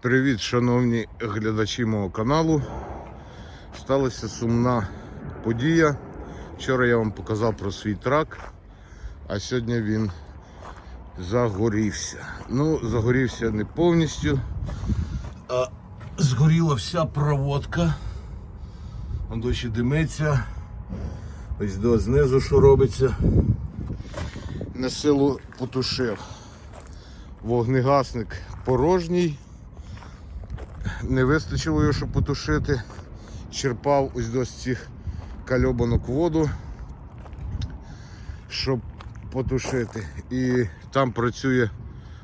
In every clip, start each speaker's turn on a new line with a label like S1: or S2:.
S1: Привіт, шановні глядачі мого каналу. Сталася сумна подія. Вчора я вам показав про свій трак, а сьогодні він загорівся. Ну, загорівся не повністю, а згоріла вся проводка. Дощі димиться. Ось до знизу що робиться. На силу потушив. Вогнегасник порожній. Не вистачило його, щоб потушити. Черпав ось до цих кальобанок воду, щоб потушити. І там працює,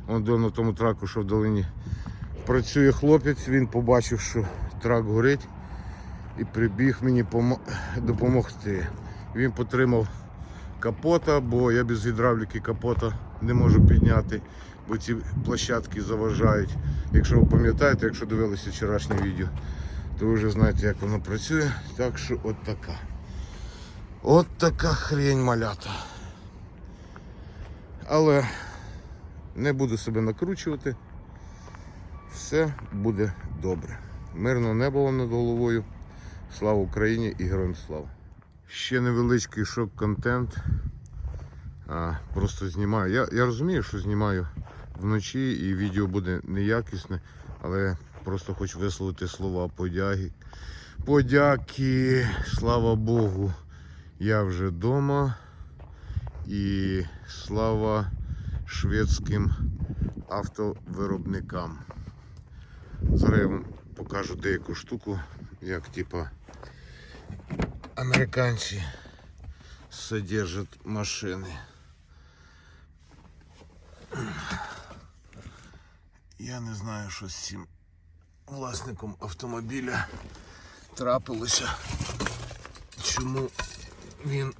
S1: он на тому траку, що в долині. Працює хлопець, він побачив, що трак горить і прибіг мені допомогти. Він потримав капота, бо я без гідравліки капота не можу підняти, бо ці площадки заважають. Якщо ви пам'ятаєте, якщо дивилися вчорашнє відео, то ви вже знаєте, як воно працює. Так що от така. От така хрень малята. Але не буду себе накручувати. Все буде добре. Мирного неба вам над головою. Слава Україні і героям слава! Ще невеличкий шок-контент. Просто знімаю. Я, я розумію, що знімаю вночі і відео буде неякісне, але просто хочу висловити слова подяки. Подяки, слава Богу, я вже вдома. І слава шведським автовиробникам. Зараз я вам покажу деяку штуку, як типа американці содержать машини. Я не знаю, що з цим власником автомобіля трапилося. Чому він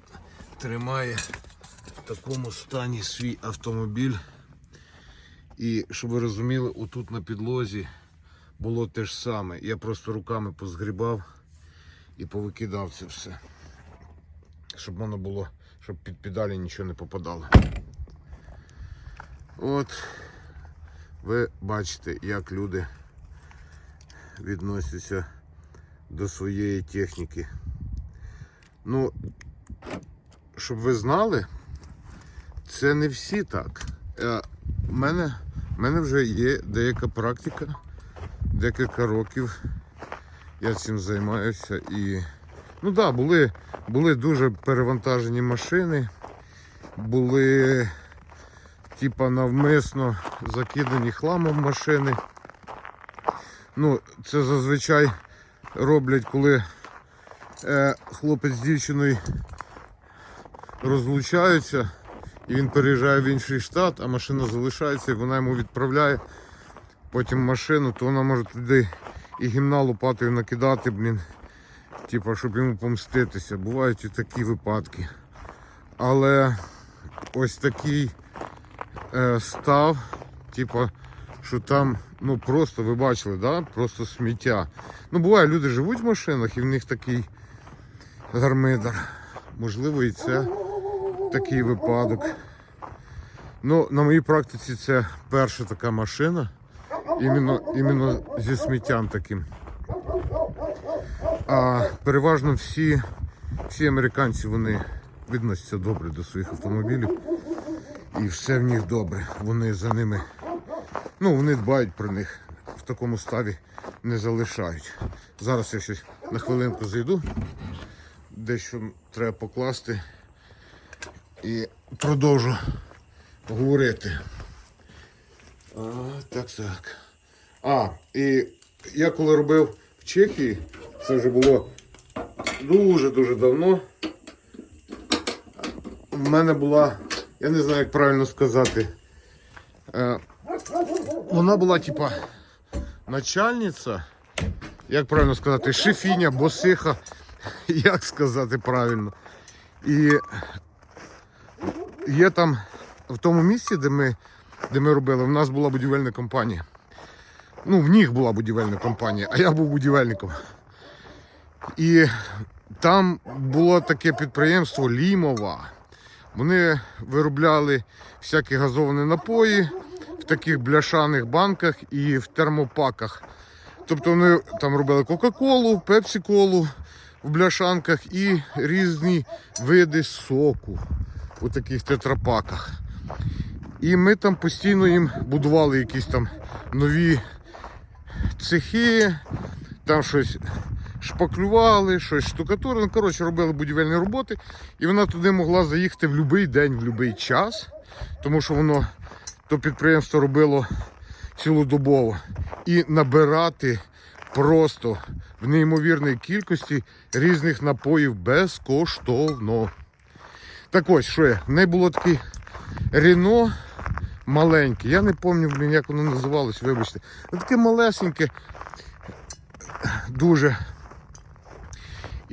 S1: тримає в такому стані свій автомобіль. І щоб ви розуміли, отут на підлозі було те ж саме. Я просто руками позгрібав і повикидав це все. Щоб воно було, щоб під педалі нічого не попадало. От ви бачите, як люди відносяться до своєї техніки. Ну, щоб ви знали, це не всі так. Е, У мене, в мене вже є деяка практика, декілька років я цим займаюся і. Ну так, да, були, були дуже перевантажені машини, були типа навмисно закидані хламом машини. Ну, це зазвичай роблять, коли е, хлопець з дівчиною розлучаються і він переїжджає в інший штат, а машина залишається і вона йому відправляє потім машину, то вона може туди і гімна лопатою накидати, блін. Типа, щоб йому помститися. Бувають і такі випадки. Але ось такий е, став, типа, що там, ну просто ви бачили, да? просто сміття. Ну, буває, люди живуть в машинах і в них такий гармидар. Можливо, і це такий випадок. Ну, на моїй практиці це перша така машина, іменно, іменно зі сміттям таким. А переважно всі, всі американці вони відносяться добре до своїх автомобілів. І все в них добре. Вони за ними, ну вони дбають про них. В такому ставі не залишають. Зараз я щось на хвилинку зайду, дещо треба покласти і продовжу говорити. А, так, так. А, і я коли робив в Чехії, це вже було дуже-дуже давно. У мене була, я не знаю, як правильно сказати. Е, вона була, типа, начальниця, як правильно сказати, шефіня, босиха, як сказати правильно. І є там в тому місці, де ми, де ми робили, в нас була будівельна компанія. Ну, в них була будівельна компанія, а я був будівельником. І там було таке підприємство Лімова. Вони виробляли всякі газовані напої, в таких бляшаних банках і в термопаках. Тобто вони там робили Кока-Колу, Пепсі-Колу в бляшанках і різні види соку у таких тетрапаках. І ми там постійно їм будували якісь там нові цехи, там щось шпаклювали, щось штукатурили. Ну, коротше, робили будівельні роботи. І вона туди могла заїхати в будь-який день, в будь-який час, тому що воно то підприємство робило цілодобово. І набирати просто в неймовірній кількості різних напоїв безкоштовно. Так ось, що я? В неї було таке Рено маленьке. Я не пам'ятаю, як воно називалось, вибачте. Таке малесеньке, дуже.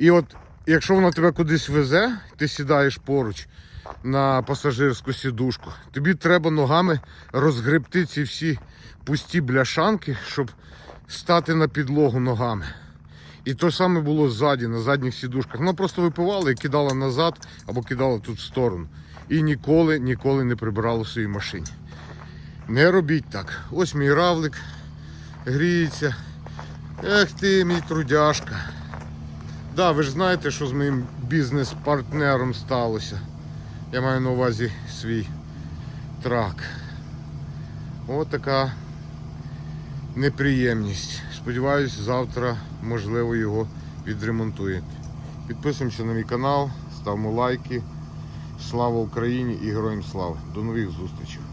S1: І от, якщо воно тебе кудись везе, ти сідаєш поруч на пасажирську сідушку, тобі треба ногами розгребти ці всі пусті бляшанки, щоб стати на підлогу ногами. І то саме було ззаді, на задніх сідушках. Вона просто випивала і кидала назад або кидала тут в сторону. І ніколи, ніколи не прибирала в своїй машині. Не робіть так. Ось мій равлик гріється. Ех ти, мій трудяшка. Да, ви ж знаєте, що з моїм бізнес-партнером сталося. Я маю на увазі свій трак. Ось така неприємність. Сподіваюсь, завтра, можливо, його відремонтують. Підписуємося на мій канал, ставимо лайки. Слава Україні і героям слава. До нових зустрічей.